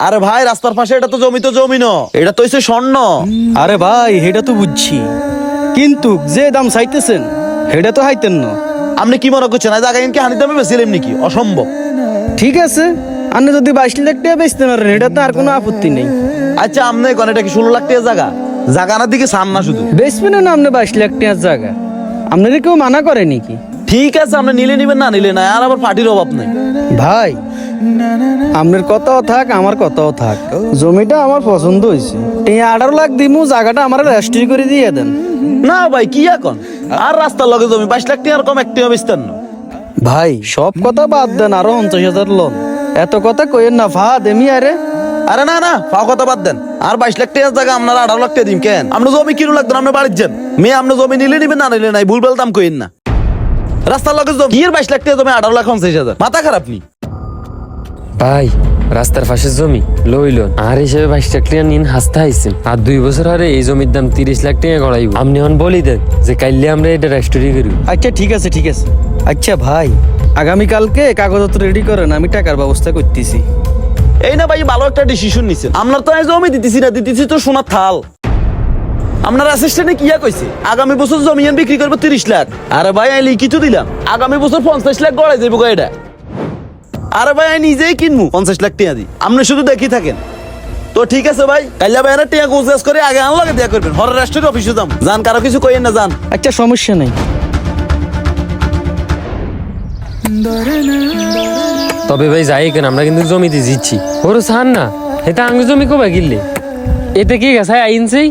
আরে ভাই রাস্তার পাশে এটা তো জমি তো জমি ন এটা তো হইছে স্বর্ণ। আরে ভাই এটা তো বুঝছি। কিন্তু যে দাম চাইতেছেন সেটা তো হাইতেন না। আপনি কি মনে করছেন আজ আগে কি দামে বেছিলেন নাকি? অসম্ভব। ঠিক আছে আপনি যদি বাইশ লাখ টাকা বেচতে পারেন এটা তো আর কোনো আপত্তি নেই। আচ্ছা আপনি কোন এটা কি ষোলো লাখ টাকা জায়গা? জাগানার দিকে সান না শুধু। বেচবেন না আপনি বাইশ লাখ টাকার জায়গা। আপনাদের কেউ মানা করে নাকি? ঠিক আছে আপনি নিলে নিবেন না নিলে না আর আবার পার্টির অভাব নেই। ভাই আপনার কথাও থাক আমার কথাও থাক। জমিটা আমার পছন্দ হয়েছে। এই আঠারো লাখ দিমু জায়গাটা আমার রেজিস্ট্রি করে দিয়ে দেন। না ভাই কি এখন? আর রাস্তার লগে জমি বাইশ লাখ টাকার কম একটিও বেচতেন না। ভাই সব কথা বাদ দেন আরও পঞ্চাশ হাজার লোন। এত কথা কইেন না ফা দেমি আরে। আরে না না ফাও কথা বাদ দেন। আর বাইশ লাখ টাকার জায়গা আপনার আঠারো লাখ টাকা দিন কেন? আপনি জমি কিনো লাগতেন আপনি বাড়ির যান মেয়ে আপনি জমি নিলে নিবেন না নিলে নাই ভুল ভালো দাম কইেন না। রাস্তার লগে জমি বাইশ লাখ টাকা জমি আঠারো লাখ পঞ্চাশ হাজার? মাথা খারাপ নি? ভাই রাস্তার পাশে জমি লইল আর হিসেবে বাইশ লাখ টাকা নিন হাসতে আইছেন। আর দুই বছর হারে এই জমির দাম তিরিশ লাখ টাকা গড়াইব। আপনি এখন বলি দেন যে কাইলে আমরা এটা রেস্টোরি করি আচ্ছা ঠিক আছে ঠিক আছে। আচ্ছা ভাই আগামীকালকে কাগজপত্র রেডি করেন আমি টাকার ব্যবস্থা করতেছি। এই না ভাই ভালো একটা ডিসিশন নিছেন। আপনার তো এই জমি দিতেছি না দিতেছি তো সোনার থাল। আপনার অ্যাসিস্ট্যান্টে কিয়া কইছে? আগামী বছর জমি আন বিক্রি করব তিরিশ লাখ। আরে ভাই আমি লিখিত দিলাম। আগামী বছর পঞ্চাশ লাখ গড়াই যাব এটা। আরে ভাই আমি নিজেই কিনবো পঞ্চাশ লাখ টিয়া দিই আপনি শুধু দেখি থাকেন। তো ঠিক আছে ভাই কাল্লা ভাই না টিয়া গোছ করে আগে আনলাগে দেয়া করবেন। হর রাষ্ট্রের অফিসে যাম। যান কারও কিছু কইেন না যান একটা সমস্যা নেই। তবে ভাই যাই কেন আমরা কিন্তু জমিতে জিতছি। ওর সান না এটা আঙ্গ জমি কবে গিললে? এতে কি গেছে আইনছেই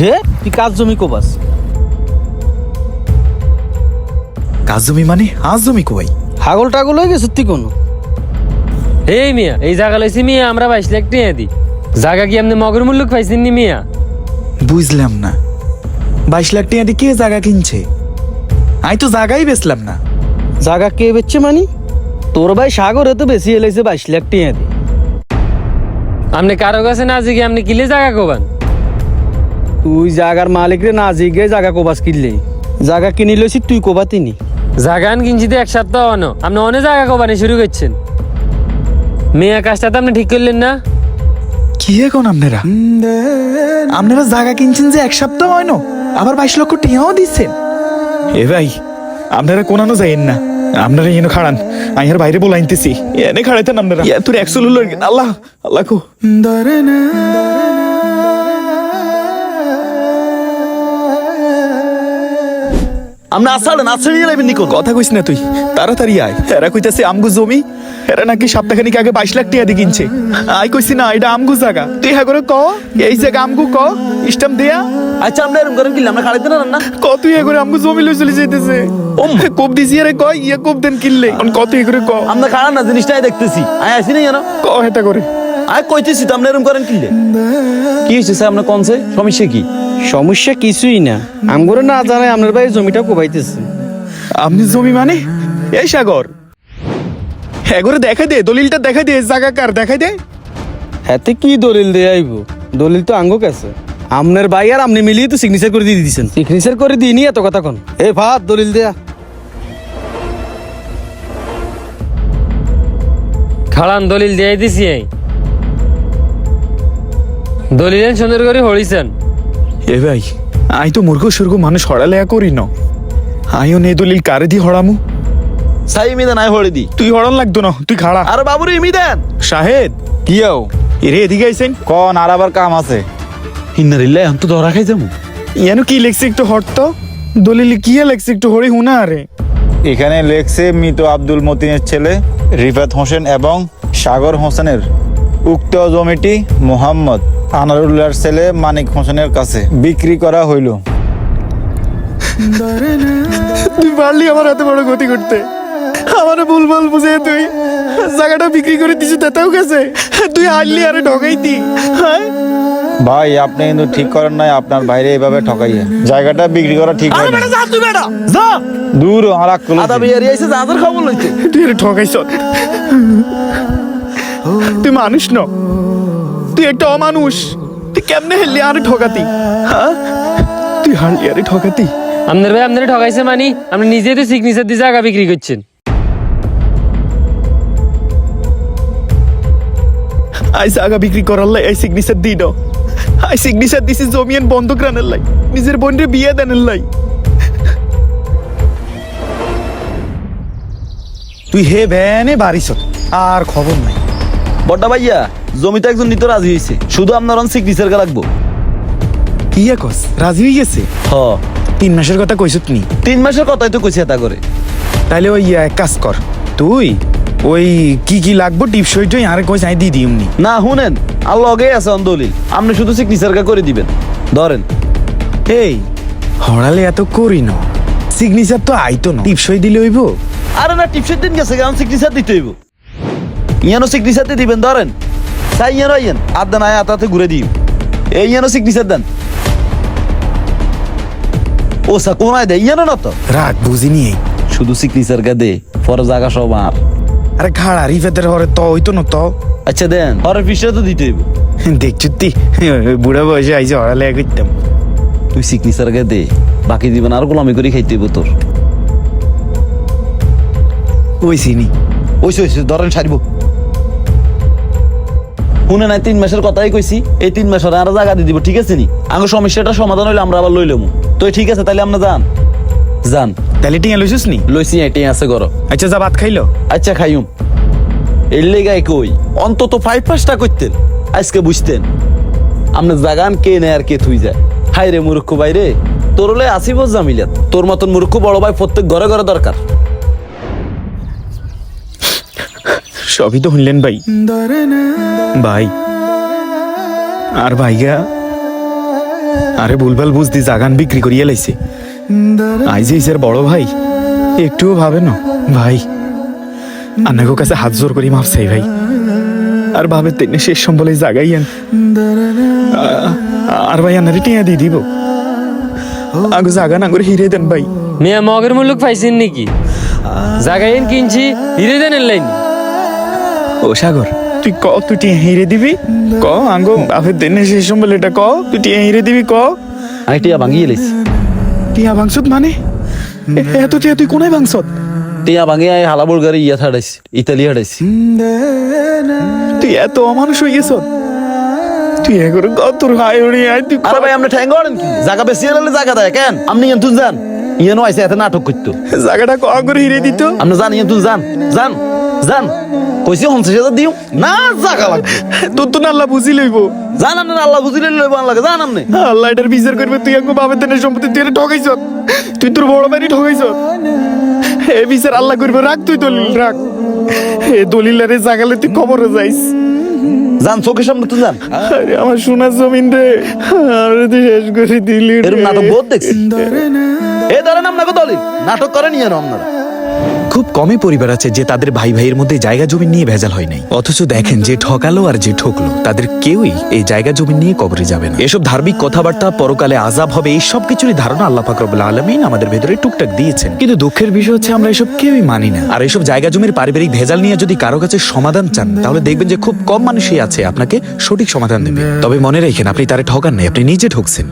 রে তুই কাজ জমি কোবাস? কাজ জমি মানে? আজ জমি কই হাগল টাগল হয়ে গেছে তুই কোনো? এই মিয়া এই জায়গা লইছি মিয়া আমরা বাইশ লাখ টাকা দিই জায়গা কি আপনি মগর মূল্য পাইছেন নি মিয়া? বুঝলাম না। বাইশ লাখ টাকা দিয়ে কে জায়গা কিনছে? আমি তো জায়গাই বেচলাম না। জায়গা কে বেচছে মানি? তোর ভাই সাগরে তো বেশি এলাইছে বাইশ লাখ টাকা দিয়ে আপনি কারও কাছে না জিগে আপনি কিলে জায়গা কোবান? তুই জাগার মালিক রে না জিগে জাগা কোবাস কিনলে। জাগা কিনি লইছি তুই কোবা তিনি। জাগান কিনছি তো এক সপ্তাহ অন আপনি অনেক জায়গা কোবানি শুরু করছেন। মেয়া কাজটা তো আপনি ঠিক করলেন না। কি এখন আপনারা? আপনারা জায়গা কিনছেন যে এক সপ্তাহ হয় না আবার বাইশ লক্ষ টিয়াও দিচ্ছেন। এ ভাই আপনারা কোনানো যাইন না। আপনারা এনে খাড়ান আমি আর বাইরে বলে আনতেছি এনে খাড়াইতেন আপনারা। তোর একশো লুলো আল্লাহ আল্লাহ কো। যাবেন নিকোন কথা কইস না তুই। তাড়াতাড়ি আয়। এরা কইতাছে আমগু জমি। এরা নাকি সপ্তাহখানিক আগে বাইশ লাখ টাকা দিয়ে কিনছে। আই কইছি না এটা আমগু জায়গা তুই হ্যাঁ করে ক এই জায়গা আমগু ক ইস্টাম দেয়া। আচ্ছা আপনি এরকম করেন কিনলে আমরা খাড়াইতে না না কত ইয়ে করে আমগু জমি লই চলে যাইতেছে। ও কোপ দিছি আরে ক ইয়ে কোপ দেন কিনলে। অন কত ইয়ে করে ক। আমরা খাড়ান না জিনিসটাই দেখতেছি। আয় আসি না জানো ক হেটা করে। আয় কইতেছি তো আপনি এরকম করেন কিনলে। কি হয়েছে স্যার আপনার কনসে সমস্যা কি? সমস্যা কিছুই না। আমগরে না জানাই আপনার ভাই জমিটা কোবাইতেছে। আপনি জমি মানে? এই সাগর। হ্যাঁ করে দেখা দে দলিলটা দেখা দে জায়গা কার দেখা দে। হাতে কি দলিল দিয়ে আইব? দলিল তো আঙ্গো কাছে আপনার ভাই আর আপনি মিলিয়ে তো সিগনেচার করে দিয়ে দিয়েছেন সিগনেচার করে দিইনি এত কথা কোন। এ ভাত দলিল দেয়া। খাড়ান দলিল দিয়ে দিছি এই দলিলেন সুন্দর করে হরিছেন এ ভাই আই তো মুর্গ সুর্গ মানুষ হড়ালেয়া করি ন। আইও নে দলিল কারে দি হড়ামু? সাই মিদে নাই হড়ে দি। তুই হড়ান লাগতো না তুই খাড়া। আরে বাবুরে ইমি দেন শাহেদ কি হও এরে এদিকে আইছেন? কন আর আবার কাম আছে। হিন্নারিল্লা এখন তো ধরা খাই যাব। ইয়ানো কি লেখছে একটু হট তো? দলিলে কি লেখছে একটু হরি হুনা আরে? এখানে লেখছে মৃত আব্দুল মতিনের ছেলে রিফাত হোসেন এবং সাগর হোসেনের। উক্ত জমিটি মোহাম্মদ আনারুল্লাহর ছেলে মানিক হোসেনের কাছে বিক্রি করা হইল। তুই পারলি আমার এত বড় ক্ষতি করতে। আমার ভুল ভালো বুঝে তুই। জায়গাটা বিক্রি করে দিছিস তাতেও গেছে। তুই হারলি আরে ঢকাইতি হ্যাঁ? ভাই আপনি কিন্তু ঠিক করেন নাই আপনার বাইরে এভাবে ঠকাইয়ে। জায়গাটা বিক্রি করা ঠিক হয় না যা তুই বেটা যা। দূর হারাক আদা বিয়ারি আইছে যাদের খবর লইতে তুই ঠকাইছ। তুই মানুষ ন। তুই একটা অমানুষ। তুই কেমনে হেললি আরে ঠকাতি? হ্যাঁ? তুই হারলি আরে ঠকাতি? আপনার ভাই আপনারা ঠকাইছে মানি আপনি নিজেই তো সিগনেচার দিয়ে জায়গা বিক্রি করছেন। আই জায়গা বিক্রি করার লাই আই সিগনেচার দিই না। আই সিগনেচার দিছি জমিয়ান বন্ধক রানের লাই নিজের বোনের বিয়ে দেনের লাই। তুই হে ভ্যানে বাড়িছ আর খবর নাই। বড়টা ভাইয়া জমিতে একজন নিতে রাজি হয়েছে শুধু আপনার অন সিগনেচার রাখব কি কস রাজি হয়ে গেছে? হ। তিন মাসের কথা কইছ তুমি তিন মাসের কথাই তো কইছে এটা করে। তাইলে ওই এক কাজ কর। তুই ওই কি কি লাগবো টিপসইটই আরে কই চাই দিয়ে দিমনি না শুনেন আর লগে আছে অন দলিল। আপনি শুধু সিগনেচার করে দিবেন। ধরেন। এই হড়ালে এত করি না। সিগনেচার তো আইতো না। টিপসই দিলে হইব? আরে না টিপসের দিন গেছে কারণ সিগনেচার দিতে হইব। ইয়ানো সিগনেচার দিয়ে দিবেন ধরেন। চাই ইয়ানো আইয়েন আর দেন আয় আতাতে ঘুরে দিই। এই ইয়ানো সিগনেচার দেন। ও সা কোন আয় দেয়? ইয়ানো না তো? রাগ বুঝিনি শুধু সিগনেচার কা দে পরে জায়গা সব আর। আরে ঘাড়া রিফেদের হরে তো হইতো না তো। আচ্ছা দেন পরে ফিসটা তো দিতে হইব। দেখছি তুই বুড়া বয়সে আইসে হড়ালে করতাম তুই সিগনেচার কা দে বাকি দিবেন আর গোলামি করে খাইতে হইব তোর। ওই চিনি ওইসে ওইসে ধরেন সারিব। শুনে নাই তিন মাসের কথাই কইছি এই তিন মাসের আর জায়গা দিয়ে দিব ঠিক আছে নি? আমার সমস্যাটা সমাধান হইলে আমরা আবার লই লমু তো ঠিক আছে তাহলে আমরা যান। যান। তাহলে টিয়া লইছিস নি? লইছি এটাই আছে গর আচ্ছা যা ভাত খাইলো। আচ্ছা খাইম। এর লেগাই কই? অন্তত ফাইভ পাঁচটা করতেন আজকে বুঝতেন। আপনি জাগান কে নেয় আর কে থুই যায়। হাই রে মূর্খ ভাই রে তোর হলে আসিব জামিলাত। তোর মতন মূর্খ বড় ভাই প্রত্যেক ঘরে ঘরে দরকার। সবই তো শুনলেন ভাই। ভাই, আর ভাইয়া আরে ভুলভাল বুঝদি জাগান বিক্রি করিয়া লাইছে। আই যে ইসের বড় ভাই, একটুও ভাবে না। ভাই, আন্নাগো কাছে হাত জোর করি মাফ চাই ভাই। আর ভাবে তেনে শেষ সম্বলে জাগাইয়েন। আ- আর ভাই আন্নারে টিয়া দিয়ে দিব। আগো জাগা না হিরে দেন ভাই। মেয়া মগের মুলুক পাইছেন নাকি? জাগাইন কিনছি, হিরে দেন লাইন। ও সাগর। তুই ক তুই টিয়া হিরে দিবি? ক আঙ্গো বাপের দেনে শেষ সম্বলে এটা ক তুই টিয়া হিরে দিবি ক আমি টিয়া ভাঙিয়ে লাইছি। টিয়া ভাঙছত মানে? এ- এত টিয়া তুই কোনায় ভাঙছত? টিয়া ভাঙিয়ে আই হালাবুর গাড়ি ইয়া ছাড়াইছি ইতালি হারাইছি তুই এত অমানুষ হয়ে গেছ? তুই এগোর তোর হাই উড়ি আয় তুই আরে ভাই আপনি ঠ্যাং করেন কি? জায়গা বেশি হলে জায়গা দেয় কেন? আপনি ইয়ান তুন যান ইয়ানো আইসে এত নাটক করতো জায়গাটা ক করে হিরে দিত? আপনি ইয়ান তুন যান যান যান কইছি পঞ্চাশ হাজার দিও। না জায়গা লাগবে তোর তো নাল্লা বুঝি লইব। যান আপনি আল্লাহ বুঝিলে লইব লাগে যান আপনি আল্লাহ এটার বিচার করবে তুই আঙ্গো বাপের দেনের সম্পত্তি তুই ঠকাইছ? তুই তোর বড় বাড়ি ঠকাইছ? এ বিচার আল্লাহ করবে। রাখ তুই দলিল রাখ। এ দলিল আরে জাগালে তুই খবরে যাইস। জান চোখের সামনে তুই যান আরে আমার সোনার জমিন রে। আরে তুই শেষ করে দিলি। এরকম নাটক বহুত দেখছি। এ ধরেন আপনাকে দলিল। নাটক করেন ইয়ানো আপনারা খুব কমই পরিবার আছে যে তাদের ভাই ভাইয়ের মধ্যে জায়গা জমি নিয়ে ভেজাল হয় নাই। অথচ দেখেন যে ঠকালো আর যে ঠকলো, তাদের কেউই এই জায়গা জমি নিয়ে কবরে যাবে না। এসব ধার্মিক কথাবার্তা, পরকালে আজাব হবে, এই সব কিছুরই ধারণা আল্লাহ পাক রব্বুল আলামিন আমাদের ভেতরে টুকটাক দিয়েছেন। কিন্তু দুঃখের বিষয় হচ্ছে আমরা এসব কেউই মানি না। আর এসব জায়গা জমির পারিবারিক ভেজাল নিয়ে যদি কারও কাছে সমাধান চান, তাহলে দেখবেন যে খুব কম মানুষই আছে আপনাকে সঠিক সমাধান দেবে। তবে মনে রাখেন, আপনি তারা ঠকান নাই, আপনি নিজে ঠকছেন।